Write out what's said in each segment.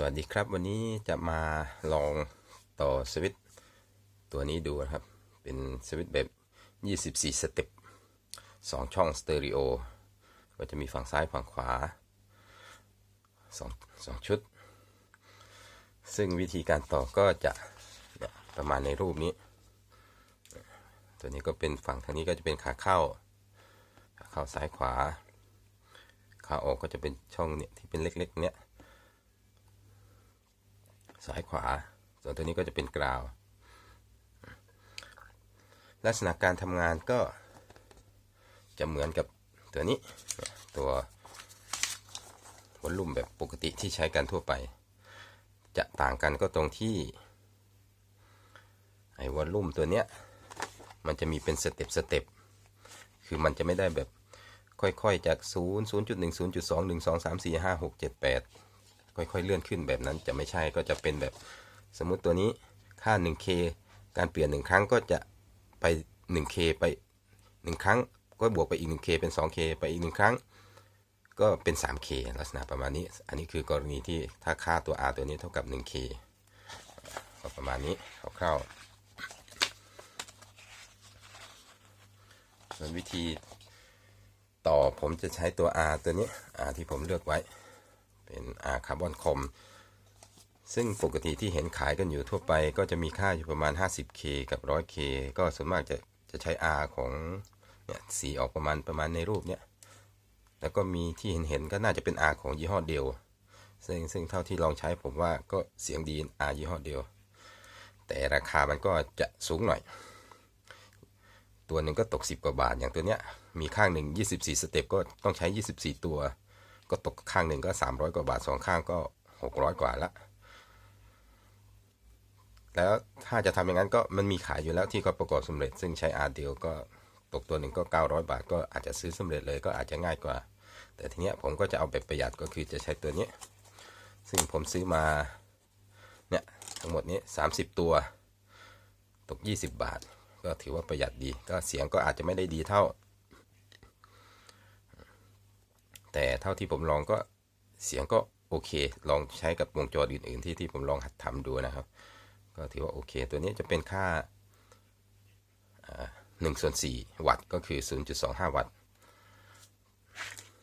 สวัสดีครับวันนี้จะมาลองต่อสวิตตัวนี้ดูนะครับ เป็นสวิตแบบ 24 สเต็ป2ช่องสเตอริโอก็จะมีฝั่งซ้ายฝั่งขวา2 2ชุด ซึ่งวิธีการต่อก็จะประมาณในรูปนี้ ตัวนี้ก็เป็นฝั่งทางนี้ก็จะเป็นขาเข้า ขาเข้าซ้ายขวา ขาออกก็จะเป็นช่องเนี่ยที่เป็นเล็กๆเนี่ย ซ้ายขวา ส่วนตัวนี้ก็จะเป็นกราว ลักษณะการทำงานก็จะเหมือนกับตัวนี้ตัววอลลุ่มแบบปกติที่ใช้กันทั่วไป จะต่างกันก็ตรงที่ไอ้วอลลุ่มตัวเนี้ยมันจะมีเป็นสเต็ปสเต็ปคือมันจะไม่ได้แบบค่อยๆจาก 0 0.1 0.2 1 2 3 4 5 6 7 8 ค่อยๆเลื่อนขึ้นแบบนั้นจะไม่ใช่ก็จะเป็นแบบสมมุติตัวนี้ค่า 1k การเปลี่ยน 1 ครั้งก็จะไป 1k ไป 1 ครั้ง ก็บวกไปอีก 1k เป็น 2k ไปอีก 1 ครั้ง ก็เป็น 3k ลักษณะประมาณนี้ อันนี้คือกรณีที่ถ้าค่าตัว r ตัวนี้เท่ากับ 1k ก็ประมาณนี้คร่าวๆส่วนวิธีต่อผมจะใช้ตัว r ตัวนี้ r ที่ผมเลือกไว้ เป็นอาคาร์บอนคอมซึ่งปกติที่เห็นขายกันอยู่ทั่วไป ก็จะมีค่าอยู่ประมาณ 50K กับ 100K ก็ส่วนมากจะจะใช้ R ของเนี่ยสีออกประมาณประมาณในรูปเนี้ยแล้วก็มีที่เห็นเห็นก็น่าจะเป็น R ของยี่ห้อเดียวซึ่งซึ่งเท่าที่ลองใช้ผมว่าก็เสียงดี R ยี่ห้อเดียวแต่ราคามันก็จะสูงหน่อย ตัวหนึ่งก็ตก 10 กว่าบาทอย่างตัวเนี้ย มีข้างหนึ่ง24 สเต็ปก็ต้องใช้ 24 ตัว ก็ตกข้างหนึ่งก็ 300 กว่าบาทสองข้างก็ 600 กว่าละแล้วถ้าจะทำอย่างนั้นก็มันมีขายอยู่แล้วที่เขาประกอบสำเร็จ ซึ่งใช้อาร์เดียวก็ตกตัวหนึ่งก็ 900 บาท ก็อาจจะซื้อสำเร็จเลยก็อาจจะง่ายกว่า แต่ทีเนี้ยผมก็จะเอาแบบประหยัดก็คือจะใช้ตัวนี้ ซึ่งผมซื้อมาเนี่ยทั้งหมดนี้ 30 ตัว ตก 20 บาท ก็ถือว่าประหยัดดี ก็เสียงก็อาจจะไม่ได้ดีเท่า แต่เท่าที่ผมลองก็เสียงก็โอเค ลองใช้กับวงจรอื่นๆที่ที่ผมลองหัดทำดูนะครับ ก็ถือว่าโอเค ตัวนี้จะเป็นค่าหนึ่งส่วนสี่วัตต์ก็คือ 0.25 วัตต์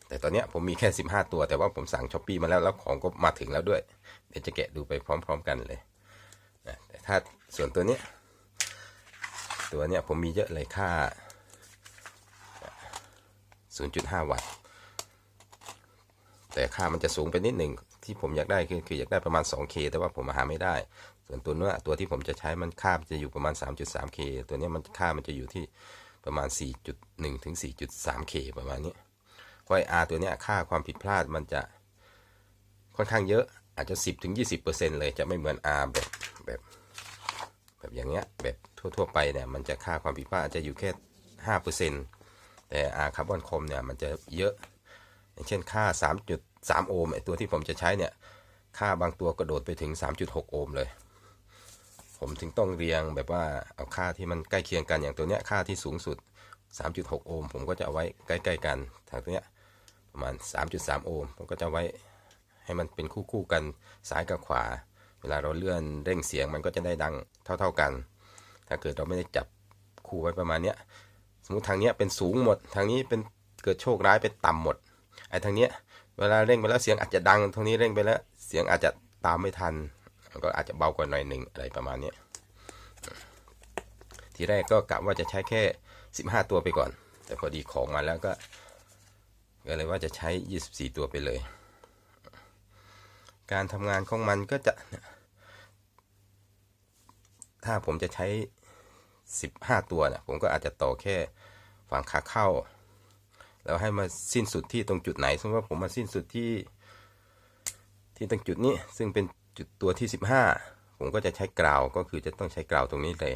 แต่ตอนนี้ผมมีแค่ 15 ตัว แต่ว่าผมสั่งช้อปปีมาแล้ว แล้วของก็มาถึงแล้วด้วย เดี๋ยวจะแกะดูไปพร้อม ๆ กันเลยแต่ถ้าส่วนตัวนี้ ตัวนี้ผมมีเยอะเลยค่า 0.5 วัตต์ แต่ค่ามันจะสูงไปนิดหนึ่งที่ผมอยากได้คือคืออยากได้ประมาณ 2K แต่ว่าผมหาไม่ได้ ส่วนตัวเนื้อตัวที่ผมจะใช้มันค่าจะอยู่ประมาณ 3.3K ตัวนี้มันค่ามันจะอยู่ที่ประมาณ 4.1 ถึง 4.3K ประมาณนี้เพราะไอ R ตัวนี้ค่าความผิดพลาดมันจะค่อนข้างเยอะอาจจะ 10ถึง20%เลยจะไม่เหมือน R แบบแบบแบบอย่างเงี้ยแบบทั่วๆไปเนี่ยมันจะค่าความผิดพลาดอาจจะอยู่แค่ 5%แต่ R คาร์บอนคอมเนี่ยมันจะเยอะ เช่นค่า 3.3 โอห์มไอตัวที่ผมจะใช้เนี่ย ค่าบางตัวกระโดดไปถึง 3.6 โอห์มเลย ผมถึงต้องเรียงแบบว่าเอาค่าที่มันใกล้เคียงกันอย่างตัวเนี้ยค่าที่สูงสุด 3.6 โอห์มผมก็จะเอาไว้ใกล้ๆกันทางตัวเนี้ยประมาณ 3.3 โอห์มผมก็จะไว้ให้มันเป็นคู่ๆกันซ้ายกับขวา เวลาเราเลื่อนเร่งเสียงมันก็จะได้ดังเท่า ๆกัน ถ้าเกิดเราไม่ได้จับคู่ไว้ประมาณเนี้ยสมมติทางเนี้ยเป็นสูงหมด ทางนี้เป็นเกิดโชคร้ายเป็นต่ำหมด ไอ้ทางเนี้ยเวลาเร่งไปแล้วเสียงอาจจะดังทางนี้เร่งไปแล้ว เสียงอาจจะตามไม่ทัน ก็อาจจะเบากว่าหน่อยหนึ่งอะไรประมาณนี้ทีแรกก็กะว่าจะใช้แค่ 15 ตัวไปก่อน แต่พอดีของมาแล้วก็ก็เลยว่าจะใช้ 24 ตัวไปเลย การทำงานของมันก็จะ ถ้าผมจะใช้ 15 ตัวเนี่ยผมก็อาจจะต่อแค่ฝั่งขาเข้า แล้วให้มาสิ้นสุดที่ตรงจุดไหน สมมติว่าผมมาสิ้นสุดที่ ที่ตรงจุดนี้ ซึ่งเป็นจุดตัวที่ 15 ผมก็จะใช้กราวก็คือจะต้องใช้กราวตรงนี้เลย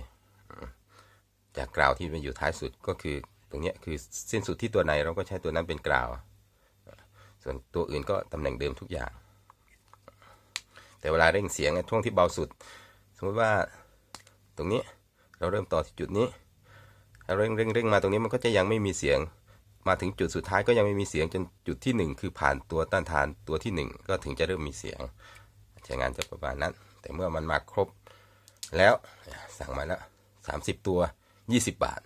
จากกราวที่มันอยู่ท้ายสุดก็คือตรงนี้คือสิ้นสุดที่ตัวไหนเราก็ใช้ตัวนั้นเป็นกราว ส่วนตัวอื่นก็ตำแหน่งเดิมทุกอย่าง แต่เวลาเร่งเสียงช่วงที่เบาสุด สมมติว่าตรงนี้เราเริ่มต่อที่จุดนี้เราเร่งเร่งเร่งมาตรงนี้มันก็จะยังไม่มีเสียง มาถึงจุดสุดท้ายก็ยังไม่มีเสียงจนจุดที่ 1 คือผ่านตัวต้านทานตัวที่ 1 ก็ถึงจะเริ่มมีเสียงใช้งานจะประมาณนั้น แต่เมื่อมันมาครบ แล้วสั่งมาแล้วสามสิบตัวยี่สิบบาท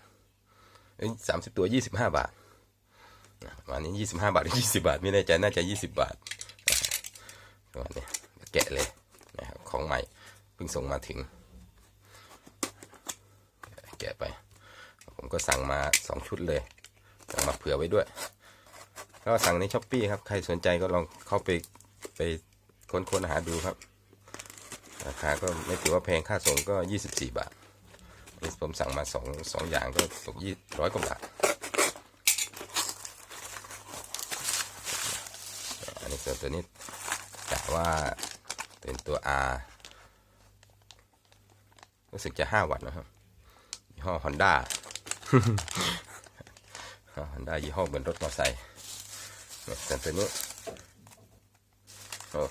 สามสิบตัวยี่สิบห้าบาทประมาณนี้ยี่สิบห้าบาทหรือยี่สิบาท ไม่แน่ใจน่าจะยี่สิบบาทประมาณนี้แกะเลยนะครับของใหม่เพิ่งส่งมาถึง แกะไป ผมก็สั่งมาสองชุดเลย สั่งมาเผื่อไว้ด้วย ก็สั่งในช้อปปี้ครับ ใครสนใจก็ลองเข้าไปไปค้นๆหาดูครับ ราคาก็ไม่ถือว่าแพงค่าส่งก็ 24 บาทนี่ผมสั่งมาสองสองอย่างก็ตกยี่ร้อยกว่าบาท อันนี้ส่วนตัวนี้กะว่าเป็นตัว R รู้สึกจะ5วัตต์นะครับยี่ห้อ Honda ฮอนด้ยี่ห้อเหมือนรถมอเตอร์ไซค์เนี่ตัวนี้โอ้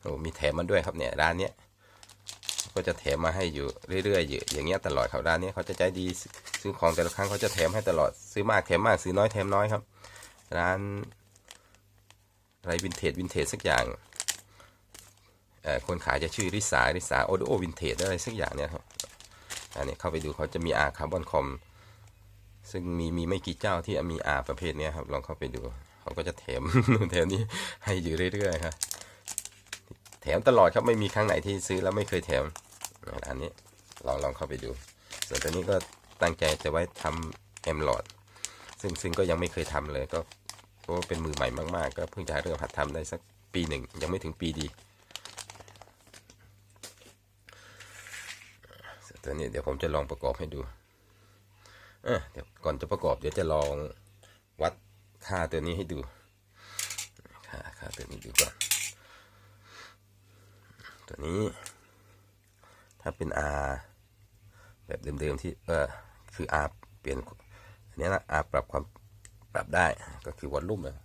โอ้มีแถมมาด้วยครับเนี่ยร้านเนี้ยก็จะแถมมาให้อยู่เรื่อยๆอยู่อย่างเงี้ยตลอดครับร้านนี้เขาจะใจดีซื้อของแต่ละครั้งเขาจะแถมให้ตลอดซื้อมากแถมมากซื้อน้อยแถมน้อยครับ ร้านอะไรวินเทจวินเทจสักอย่างคนขายจะชื่อริสาริสาโอโดโอวินเทจอะไรสักอย่างเนี่ยครับ อันนี้เข้าไปดูเขาจะมีอาคาร์บอนคอมซึ่งมีมีไม่กี่เจ้าที่มีอาประเภทนี้ครับ ลองเข้าไปดู เขาก็จะแถมแถมนี้ให้อยู่เรื่อยๆครับแถมตลอดครับไม่มีครั้งไหนที่ซื้อแล้วไม่เคยแถมร้านนี้ลองลองเข้าไปดู ส่วนตัวนี้ก็ตั้งใจจะไว้ทำแอมหลอดซึ่งซึ่งก็ยังไม่เคยทำเลยก็เพราะว่าเป็นมือใหม่มากๆ ก็เพิ่งจะเริ่มหัดทำได้สักปีหนึ่ง ยังไม่ถึงปีดีส่วน ตัวนี้เดี๋ยวผมจะลองประกอบให้ดูเออเดี๋ยวก่อนจะประกอบเดี๋ยวจะลองวัดค่าตัวนี้ให้ดู ค่าค่าตัวนี้ดูก่อน ตัวนี้ ถ้าเป็น R แบบเดิมๆที่เออคือ R เปลี่ยนอันนี้นะ R ปรับความปรับได้ก็คือวอลลุ่มนะ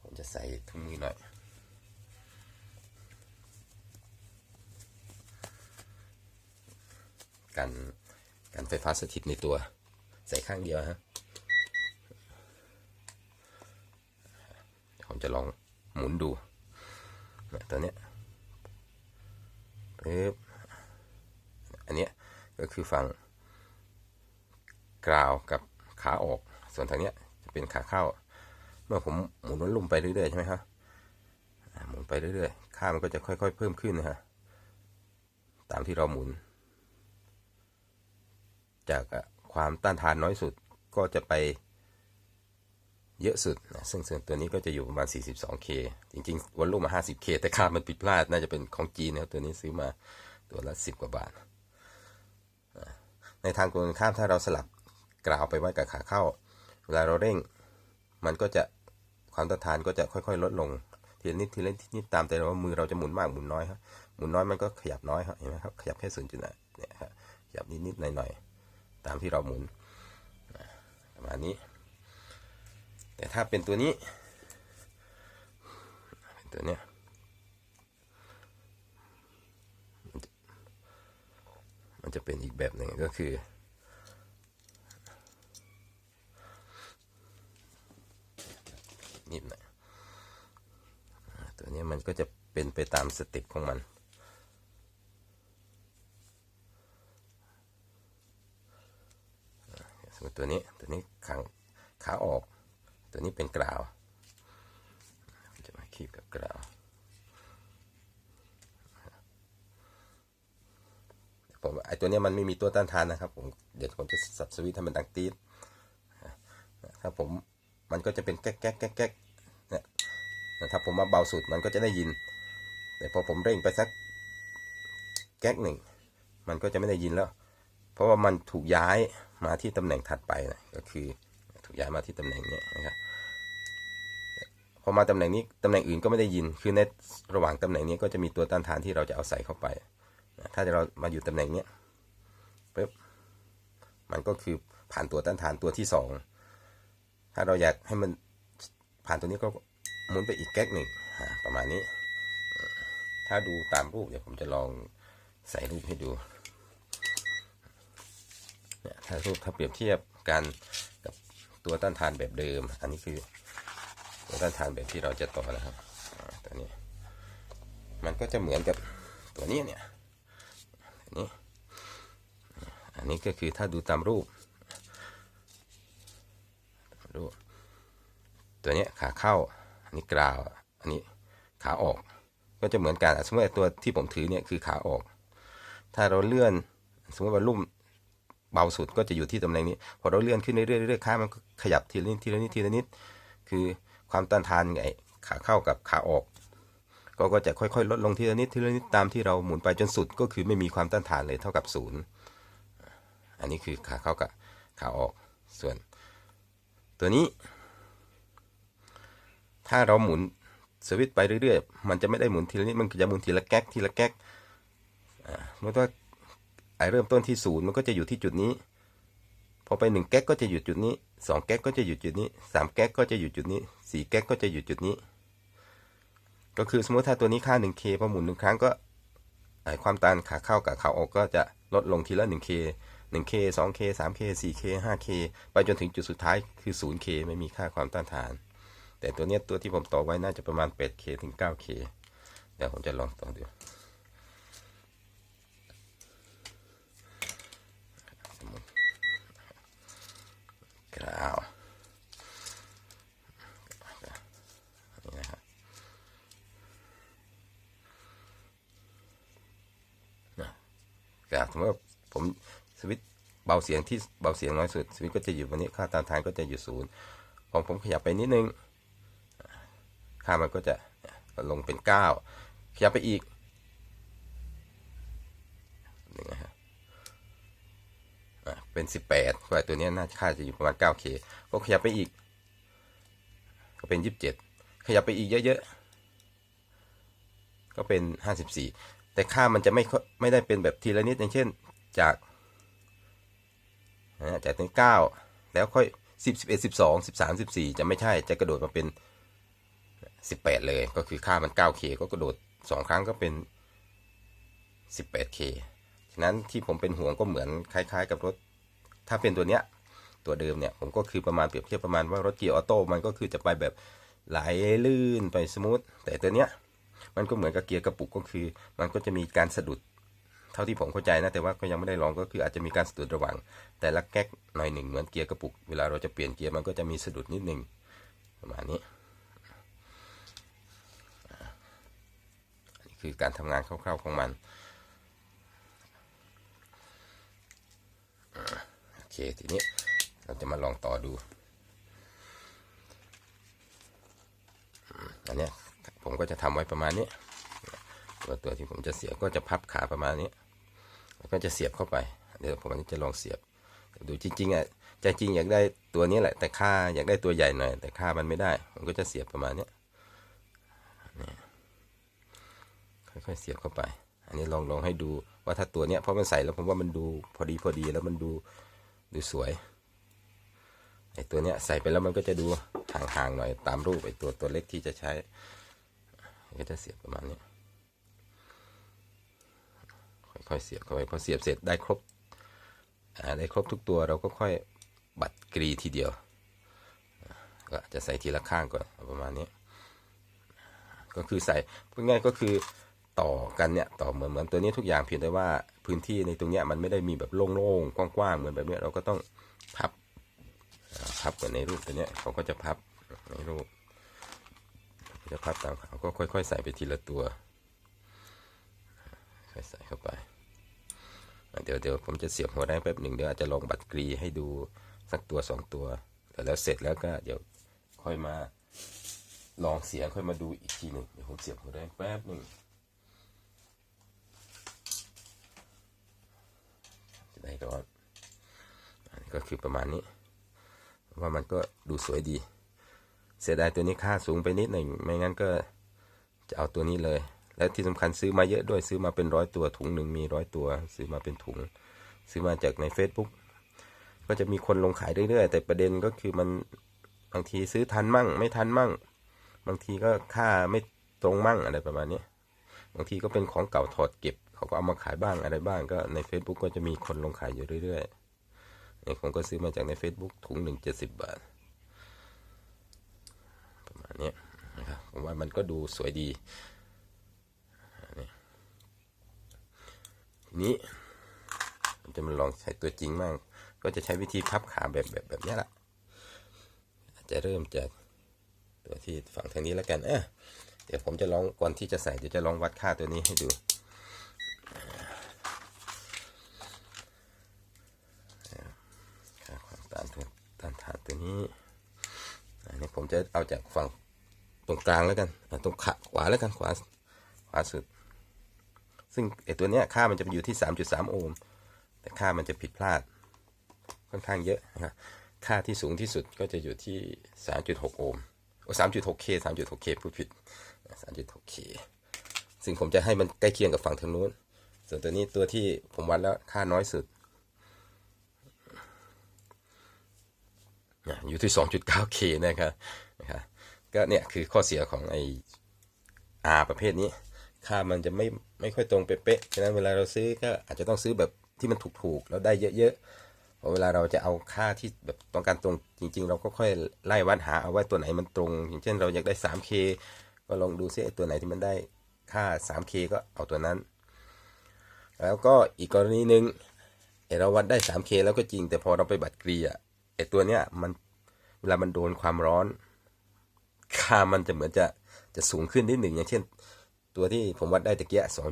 ผมจะใส่ถุงมือหน่อย กันกันไฟฟ้าสถิตในตัว ใส่ข้างเดียวฮะผมจะลองหมุนดูตัวเนี้ยปึ๊บอันเนี้ยก็คือฝั่งกราวกับขาออก ส่วนทางเนี้ยจะเป็นขาเข้า เมื่อผมหมุนวนลุ่มไปเรื่อยๆใช่ไหมครับหมุนไปเรื่อยๆ ค่ามันก็จะค่อยๆ เพิ่มขึ้นนะฮะ ตามที่เราหมุน จากความต้านทานน้อยสุดก็จะไปเยอะสุดนะซึ่งซึ่งตัวนี้ก็จะอยู่ประมาณ 42K จริงๆวอลลุ่มมา 50K แต่ค่ามันผิดพลาดน่าจะเป็นของจีนนะครับตัวนี้ซื้อมาตัวละ 10 กว่าบาท ในทางตรงกันข้ามถ้าเราสลับกราวไปไว้กับขาเข้า เวลาเราเร่ง มันก็จะความต้านทานก็จะค่อยๆ ลดลงทีละนิดทีละนิดทีนิดตามแต่ว่ามือเราจะหมุนมากหมุนน้อยครับหมุนน้อยมันก็ขยับน้อยครับเห็นไหมครับขยับแค่ศูนย์จุดเนี่ยครับขยับนิดๆหน่อยๆ ตามที่เราหมุนประมาณนี้ แต่ถ้าเป็นตัวนี้เป็นตัวเนี้ยมันจะเป็นอีกแบบหนึ่งก็คือ นิดหน่อยตัวนี้มันก็จะเป็นไปตามสเต็ปของมัน สมม ตัวนี้ตัวนี้ขังขาออก ตัวนี้เป็นกราว จะมาคีบกับกราวผมไอตัวนี้มันไม่มีตัวต้านทานนะครับผมเดี๋ยวผมจะสับสวิตให้มันดังตีดถ้าผมมันก็จะเป็นแก๊กแก๊กแก๊กแก๊กเนี่ยถ้าผมมาเบาสุดมันก็จะได้ยิน แต่พอผมเร่งไปสักแก๊กหนึ่งมันก็จะไม่ได้ยินแล้ว เพราะว่ามันถูกย้าย มาที่ตำแหน่งถัดไปนะก็คือถูกย้ายมาที่ตำแหน่งนี้นะครับพอมาตำแหน่งนี้ตำแหน่งอื่นก็ไม่ได้ยิน คือในระหว่างตำแหน่งนี้ก็จะมีตัวต้านทานที่เราจะเอาใส่เข้าไป ถ้าเรามาอยู่ตำแหน่งนี้ปุ๊บมันก็คือผ่านตัวต้านทานตัวที่สองถ้าเราอยากให้มันผ่านตัวนี้ก็หมุนไปอีกแก๊กหนึ่งประมาณนี้ ถ้าดูตามรูปเดี๋ยวผมจะลองใส่รูปให้ดู เนี่ยถ้ารูปถ้าเปรียบเทียบกันกับตัวต้านทานแบบเดิม อันนี้คือตัวต้านทานแบบที่เราจะต่อนะครับตัวนี้ มันก็จะเหมือนกับตัวนี้เนี่ยอันนี้อันนี้ก็คือถ้าดูตามรูปรูป ตัวนี้ขาเข้า อันนี้กราว อันนี้ขาออก ก็จะเหมือนกัน สมมติว่าตัวที่ผมถือเนี่ยคือขาออก ถ้าเราเลื่อน สมมติว่าลุ่ม เบาสุดก็จะอยู่ที่ตำแหน่งนี้ พอเราเลื่อนขึ้นเรื่อยๆเรื่อยๆขามันก็ขยับทีละนิดทีละนิดทีละนิด คือความต้านทานไงขาเข้ากับขาออก ก็ก็จะค่อยๆ ลดลงทีละนิดทีละนิดตามที่เราหมุนไปจนสุดก็คือไม่มีความต้านทานเลยเท่ากับศูนย์อันนี้คือขาเข้ากับขาออกส่วน ตัวนี้ ถ้าเราหมุนสวิตช์ไปเรื่อยๆ มันจะไม่ได้หมุนทีละนิดมันจะหมุนทีละแก๊กทีละแก๊กสมมติว่า ไอเริ่มต้นที่ศูนย์มันก็จะอยู่ที่จุดนี้ พอไปหนึ่งแก๊กก็จะอยู่จุดนี้สองแก๊กก็จะอยู่จุดนี้สามแก๊กก็จะอยู่จุดนี้สี่แก๊กก็จะอยู่จุดนี้ ก็คือสมมติถ้าตัวนี้ค่า 1K พอหมุนหนึ่งครั้งก็ไอความต้านขาเข้ากับขาออกก็จะลดลงทีละ 1K 1K 2K 3K 4K 5K ไปจนถึงจุดสุดท้ายคือ 0K ไม่มีค่าความต้านทาน แต่ตัวเนี้ยตัวที่ผมต่อไว้น่าจะประมาณ 8K ถึง 9K เดี๋ยวผมจะลองต่อดู กราวนี่นะครับนะกสมมติว่าผมสวิตเบาเสียงที่เบาเสียงน้อยสุด สวิตก็จะอยู่วันนี้ค่าตานทานก็จะอยู่ศูนย์ของผมขยับไปนิดนึง ค่ามันก็จะลงเป็น 9 ขยับไปอีกนี่นะฮะอะ เป็น 18เพราะว่าตัวนี้น่าค่าจะอยู่ประมาณ 9K ก็ขยับไปอีก ก็เป็น 27 ขยับไปอีกเยอะๆ ก็เป็น 54 แต่ค่ามันจะไม่ไม่ได้เป็นแบบทีละนิดอย่างเช่นจากนะจากเป็น9แล้วค่อย 10 11 12 13 14 จะไม่ใช่จะกระโดดมาเป็น 18 เลยก็คือค่ามัน 9K ก็กระโดด 2 ครั้งก็เป็น 18K ฉะนั้นที่ผมเป็นห่วงก็เหมือนคล้าย ๆ กับรถ ถ้าเป็นตัวเนี้ยตัวเดิมเนี่ยผมก็คือประมาณเปรียบเทียบประมาณว่ารถเกียร์ออโต้มันก็คือจะไปแบบไหลลื่นไปสมูทแต่ตัวเนี้ยมันก็เหมือนกับเกียร์กระปุกก็คือ มันก็จะมีการสะดุด เท่าที่ผมเข้าใจนะแต่ว่าก็ยังไม่ได้ลองก็คืออาจจะมีการสะดุดระหว่าง แต่ละแก๊กหน่อยหนึ่งเหมือนเกียร์กระปุกเวลาเราจะเปลี่ยนเกียร์มันก็จะมีสะดุดนิดหนึ่งประมาณนี้นี่คือการทำงานคร่าวๆของมัน ทีนี้เราจะมาลองต่อดู อันนี้ผมก็จะทำไว้ประมาณนี้ ตัวตัวที่ผมจะเสียบก็จะพับขาประมาณนี้แล้วก็จะเสียบเข้าไป เดี๋ยวผมอันนี้จะลองเสียบ ดูจริงๆอะใจจริงอยากได้ตัวนี้แหละ แต่ค่าอยากได้ตัวใหญ่หน่อย แต่ค่ามันไม่ได้ ผมก็จะเสียบประมาณนี้ค่อยๆเสียบเข้าไป อันนี้ลองลองให้ดูว่าถ้าตัวเนี้ยเพราะมันใส่แล้วผมว่ามันดูพอดีพอดีแล้วมันดู ดูสวยไอตัวเนี้ยใส่ไปแล้วมันก็จะดูห่างๆหน่อยตามรูปไอตัวตัวเล็กที่จะใช้ก็จะเสียบประมาณนี้ค่อยๆเสียบเข้าไปพอเสียบเสร็จได้ครบได้ครบทุกตัวเราก็ค่อยบัดกรีทีเดียวก็จะใส่ทีละข้างก่อนประมาณนี้ ก็คือใส่พูดง่ายก็คือ ต่อกันเนี่ยต่อเหมือนเหมือนตัวนี้ทุกอย่างเพียงแต่ว่าพื้นที่ในตรงเนี้ยมันไม่ได้มีแบบโล่งๆกว้างๆเหมือนแบบเนี้ยเราก็ต้องพับพับเหมือนในรูปตัวเนี้ยเขาก็จะพับในรูปจะพับตามเขาก็ค่อย ๆ ใส่ไปทีละตัวค่อยใส่เข้าไปเดี๋ยวเดี๋ยวผมจะเสียบหัวได้แป๊บหนึ่งเดี๋ยวอาจจะลองบัตรกรีให้ดูสักตัวสองตัวแต่แล้วเสร็จแล้วก็เดี๋ยวค่อยมาลองเสียงค่อยมาดูอีกทีหนึ่งเดี๋ยวผมเสียบหัวแดงแป๊บหนึ่ง ได้ร้อนอันนี้ก็คือประมาณนี้ว่ามันก็ดูสวยดี เสียดายตัวนี้ค่าสูงไปนิดหนึ่งไม่งั้นก็จะเอาตัวนี้เลย และที่สำคัญซื้อมาเยอะด้วยซื้อมาเป็นร้อยตัวถุงหนึ่งมีร้อยตัว ซื้อมาเป็นถุง ซื้อมาจากใน Facebook ก็จะมีคนลงขายเรื่อยๆ แต่ประเด็นก็คือมันบางทีซื้อทันมั่ง ไม่ทันมั่ง บางทีก็ค่าไม่ตรงมั่งอะไรประมาณนี้บางทีก็เป็นของเก่าถอดเก็บ เขาก็เอามาขายบ้างอะไรบ้างก็ใน Facebook ก็จะมีคนลงขายอยู่เรื่อยๆนี่ผมก็ซื้อมาจากใน Facebook ถุงหนึ่งเจ็ดสิบบาท ประมาณนี้นะครับผมว่ามันก็ดูสวยดีนี่ทีนี้ผมจะมาลองใช้ตัวจริงบ้างก็จะใช้วิธีพับขาแบบแบบแบบนี้แหละอาจจะเริ่มจากตัวที่ฝั่งทางนี้แล้วกันเออเดี๋ยวผมจะลองก่อนที่จะใส่เดี๋ยวจะลองวัดค่าตัวนี้ให้ดู ค่าความต้านทานต้านทานตัวนี้อันนี้ผมจะเอาจากฝั่งตรงกลางแล้วกันตรงขาขวาแล้วกันขวาขวาสุด ซึ่งไอตัวเนี้ยค่ามันจะอยู่ที่ 3.3 โอห์มแต่ค่ามันจะผิดพลาดค่อนข้างเยอะนะครับค่าที่สูงที่สุดก็จะอยู่ที่ 3.6 โอห์มโอ้ 3.6K 3.6K พูดผิด 3.6K ซึ่งผมจะให้มันใกล้เคียงกับฝั่งทางนู้น ส่วนตัวนี้ตัวที่ผมวัดแล้วค่าน้อยสุดอยู่ที่ 2.9K นะครับนะครับก็เนี่ยคือข้อเสียของไอ R ประเภทนี้ ค่ามันจะไม่ไม่ค่อยตรงเป๊ะๆ ฉะนั้นเวลาเราซื้อก็อาจจะต้องซื้อแบบที่มันถูกๆ แล้วได้เยอะๆเพราะเวลาเราจะเอาค่าที่แบบต้องการตรงจริง ๆ เราก็ค่อยไล่วัดหาเอาว่าตัวไหนมันตรง อย่างเช่นเราอยากได้ 3K ก็ลองดูซิไอตัวไหนที่มันได้ค่า 3K ก็เอาตัวนั้น แล้วก็อีกกรณีหนึ่งไอเราวัดได้ 3K แล้วก็จริงแต่พอเราไปบัตรกรีอะไอตัวเนี้ยมันเวลามันโดนความร้อน ค่ามันจะเหมือนจะจะสูงขึ้นนิดหนึ่งอย่างเช่น ตัวที่ผมวัดได้ตะเกียสอ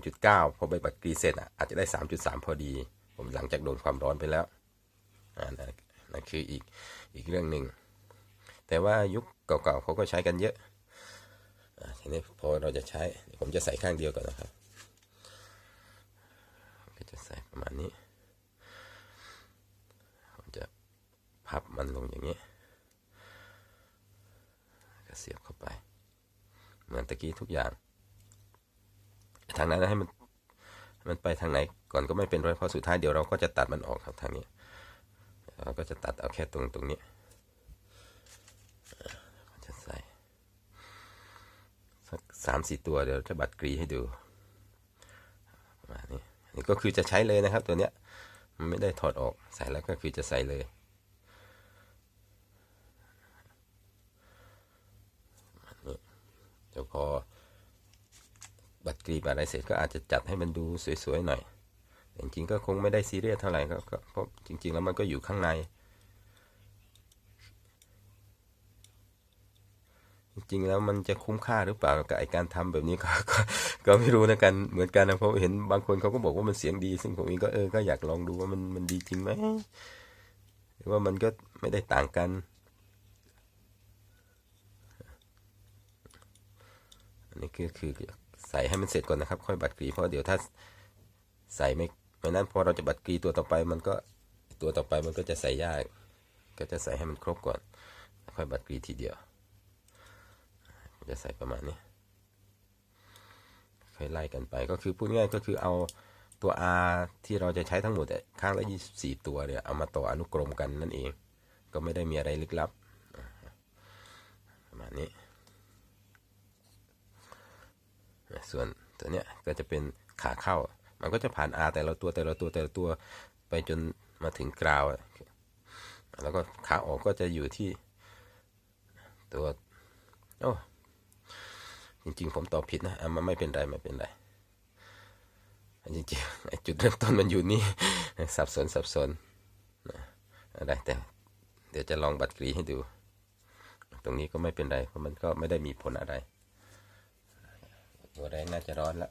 พอไปบัตรกรีเสร็จอะอาจจะได้สามจุดสามพอดี ผมหลังจากโดนความร้อนไปแล้วอ่านั่นนั่นคืออีกอีกเรื่องหนึ่งแต่ว่ายุคเก่าๆเขาก็ใช้กันเยอะอทีนี้พอเราจะใช้ผมจะใส่ข้างเดียวก่อนนะครับ ใส่ประมาณนี้ผมจะพับมันลงอย่างนี้ก็เสียบเข้าไป เหมือนตะกี้ทุกอย่าง ทางนั้นให้มันมันไปทางไหนก่อนก็ไม่เป็นไรเพราะสุดท้ายเดี๋ยวเราก็จะตัดมันออกครับทางนี้เราก็จะตัดเอาแค่ตรงตรงนี้จะใส่สักสามสี่ตัวเดี๋ยวจะบัดกรีให้ดูประมาณนี้ นี่ก็คือจะใช้เลยนะครับ ตัวเนี้ยมันไม่ได้ถอดออกใส่แล้วก็คือจะใส่เลยนี่เดี๋ยวพอบัตรกรีบอะไรเสร็จก็อาจจะจัดให้มันดูสวยๆหน่อยแต่จริงๆก็คงไม่ได้ซีเรียสเท่าไหร่ก็เพราะจริง ๆ แล้วมันก็อยู่ข้างใน จริงๆแล้วมันจะคุ้มค่าหรือเปล่ากับไอการทำแบบนี้ก็ก็ไม่รู้นะกันเหมือนกันนะเพราะเห็นบางคนเขาก็บอกว่ามันเสียงดี ซึ่งผมเองก็เออก็อยากลองดูว่ามันมันดีจริงไหมหรือว่ามันก็ไม่ได้ต่างกัน อันนี้คือคือใส่ให้มันเสร็จก่อนนะครับ ค่อยบัตรกรีเพราะเดี๋ยวถ้าใส่ไม่ไม่นั้นพอเราจะบัตรกรีตัวต่อไปมันก็ตัวต่อไปมันก็จะใส่ยาก ก็จะใส่ให้มันครบก่อน ค่อยบัตรกรีทีเดียว จะใส่ประมาณนี้ค่อยไล่กันไปก็คือพูดง่ายก็คือเอาตัว R ที่เราจะใช้ทั้งหมดข้างละ24 ตัวเนี่ยเอามาต่ออนุกรมกันนั่นเอง ก็ไม่ได้มีอะไรลึกลับประมาณนี้ส่วนตัวเนี้ยก็จะเป็นขาเข้า มันก็จะผ่าน R แต่ละตัวแต่ละตัวแต่ละตัวไปจนมาถึงกราว แล้วก็ขาออกก็จะอยู่ที่ตัว ริงๆ ผมตอบผิดนะอะมันไม่เป็นไรไม่เป็นไรจริงๆจุดเริ่มต้นมันอยู่นี่สับสนสับสนนะอะไรแต่เดี๋ยวจะลองบัตรกรีให้ดู ตรงนี้ก็ไม่เป็นไรเพราะมันก็ไม่ได้มีผลอะไร ตัวแรงน่าจะร้อนแล้ว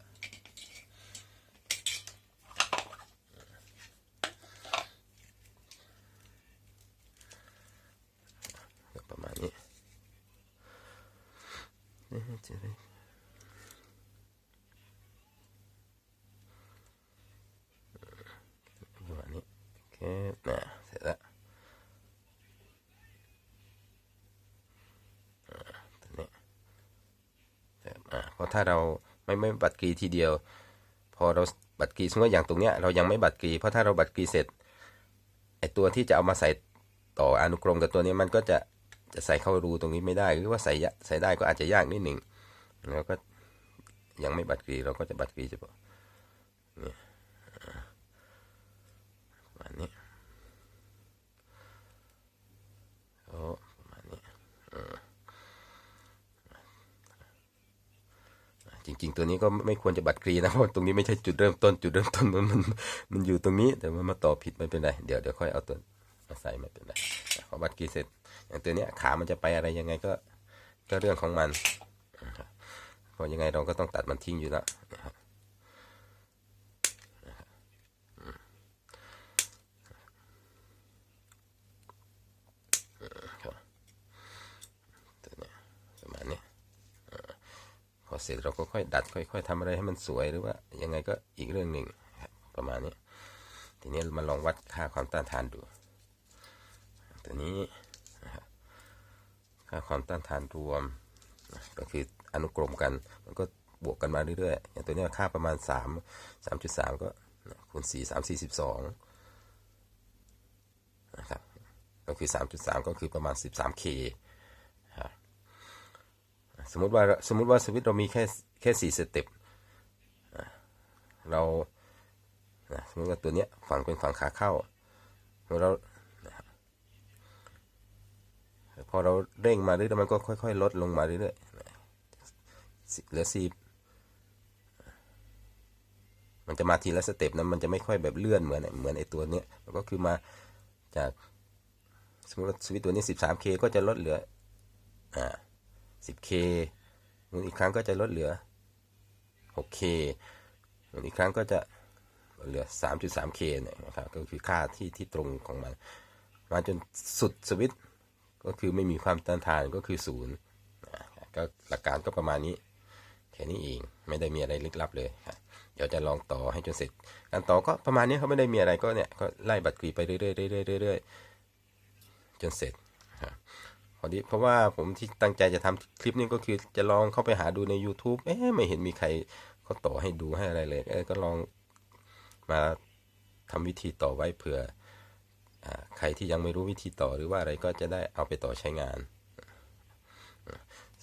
ประมาณนี้เอ๊ะจะได้ประมาณนี้โอเค นะเสร็จแล้วตัวนี้เสร็จอ่าเพราะถ้าเราไม่ไม่บัตรกรีทีเดียว พอเราบัตรกรีสมมติว่าอย่างตรงเนี้ยเรายังไม่บัตรกรีเพราะถ้าเราบัตรกรีเสร็จไอตัวที่จะเอามาใส่ต่ออนุกรมกับตัวนี้มันก็จะจะใส่เข้ารูตรงนี้ไม่ได้หรือว่าใส่ใส่ได้ก็อาจจะยากนิดหนึ่งแล้วก็ยังไม่บัตรกรีเราก็จะบัตรกรีเฉพาะนี่อ่าประมาณนี้โอ้ประมาณนี้อ่า จริง ๆ ตัวนี้ก็ไม่ควรจะบัตรกรีนะเพราะตรงนี้ไม่ใช่จุดเริ่มต้นจุดเริ่มต้นมันมันมันอยู่ตรงนี้แต่ว่ามาต่อผิดไม่เป็นไรเดี๋ยวเดี๋ยวค่อยเอาตัวมาใส่ไม่เป็นไรพอบัตรกรีเสร็จ อย่างตัวเนี้ยขามันจะไปอะไรยังไงก็ก็เรื่องของมันเพราะยังไงเราก็ต้องตัดมันทิ้งอยู่แล้วนะครับตัวเนี้ยประมาณเนี้ย พอเสร็จเราก็ค่อยดัด ค่อย ๆทำอะไรให้มันสวยหรือว่ายังไงก็อีกเรื่องหนึ่งประมาณนี้ ทีนี้มาลองวัดค่าความต้านทานดู ตัวนี้ค่าความต้านทานรวม ก็คืออนุกรมกัน มันก็บวกกันมาเรื่อยๆ อย่างตัวนี้ค่าประมาณ 3 3.3 ก็คูณ4 3 42นะครับ ก็คือ 3.3 ก็คือประมาณ 13K สมมติว่าสมมติว่าสวิตเรามีแค่แค่สี่สเต็ปเราสมมติว่าตัวเนี้ยฝั่งเป็นฝั่งขาเข้าเราพอเราเร่งมาเรื่อยๆมันก็ค่อย ๆ ลดลงมาเรื่อยๆเหลือสี่มันจะมาทีละสเต็ปนะมันจะไม่ค่อยแบบเลื่อนเหมือนเหมือนไอตัวเนี้ยมันก็คือมาจากสมมติว่าสวิตตัวนี้ 13K ก็จะลดเหลืออ่า 10K หมุนอีกครั้งก็จะลดเหลือ 6K หมุนอีกครั้งก็จะเหลือ 3.3K เนี่ยนะครับก็คือค่าที่ที่ตรงของมัน มาจนสุดสวิตช์ก็คือไม่มีความต้านทานก็คือศูนย์นะก็หลักการก็ประมาณนี้แค่นี้เองไม่ได้มีอะไรลึกลับเลยครับเดี๋ยวจะลองต่อให้จนเสร็จ การต่อก็ประมาณนี้เขาไม่ได้มีอะไรก็เนี่ยก็ไล่บัตรกรีไปเรื่อยๆเรื่อยๆๆจนเสร็จ อดีเพราะว่าผมที่ตั้งใจจะทำคลิปนี้ก็คือจะลองเข้าไปหาดูใน YouTube เอ๊ะไม่เห็นมีใครเขาต่อให้ดูให้อะไรเลยเออก็ลองมาทำวิธีต่อไว้เผื่ออใครที่ยังไม่รู้วิธีต่อหรือว่าอะไรก็จะได้เอาไปต่อใช้งาน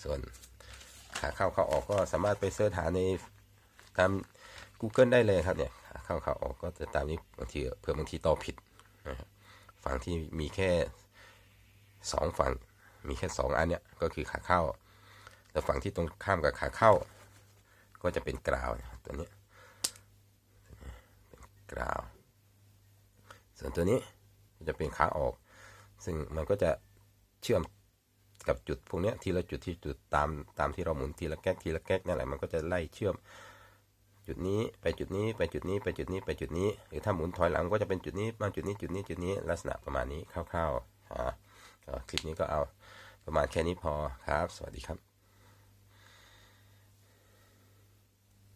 ส่วนขาเข้าขาออกก็สามารถไปเสิร์ชหาในตาม Google ได้เลยครับเนี่ยขาเข้าขาออกก็จะตามนี้บางทีเผื่อบางทีต่อผิดนะครับฝั่งที่มีแค่สองฝั่ง มีแค่สองอันเนี้ยก็คือขาเข้า แล้วฝั่งที่ตรงข้ามกับขาเข้า ก็จะเป็นกราวนะครับตัวนี้เป็นกราว ส่วนตัวนี้จะเป็นขาออก ซึ่งมันก็จะเชื่อมกับจุดพวกเนี้ยทีละจุดที่จุดตามตามที่เราหมุนทีละแก๊กทีละแก๊กนั่นแหละมันก็จะไล่เชื่อมจุดนี้ไปจุดนี้ไปจุดนี้ไปจุดนี้ไปจุดนี้ หรือถ้าหมุนถอยหลังก็จะเป็นจุดนี้มาจุดนี้จุดนี้จุดนี้ลักษณะประมาณนี้คร่าวๆอ่าคลิปนี้ก็เอา ประมาณแค่นี้พอครับ สวัสดีครับ